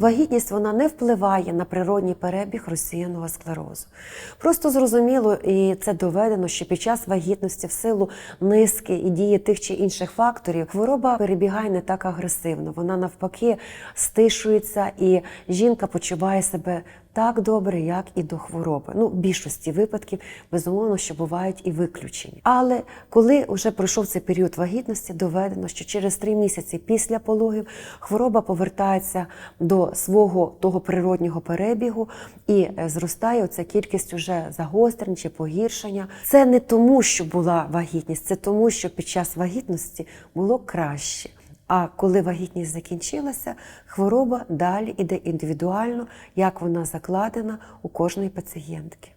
Вагітність вона не впливає на природній перебіг розсіяного склерозу. Просто зрозуміло, і це доведено, що під час вагітності в силу низки і дії тих чи інших факторів хвороба перебігає не так агресивно. Вона навпаки стишується, і жінка почуває себе так добре, як і до хвороби. Ну, в більшості випадків, безумовно, що бувають і виключення. Але коли вже пройшов цей період вагітності, доведено, що через три місяці після пологів хвороба повертається до свого того природнього перебігу і е, зростає оця кількість уже загострень чи погіршення. Це не тому, що була вагітність, це тому, що під час вагітності було краще. А коли вагітність закінчилася, хвороба далі іде індивідуально, як вона закладена у кожної пацієнтки.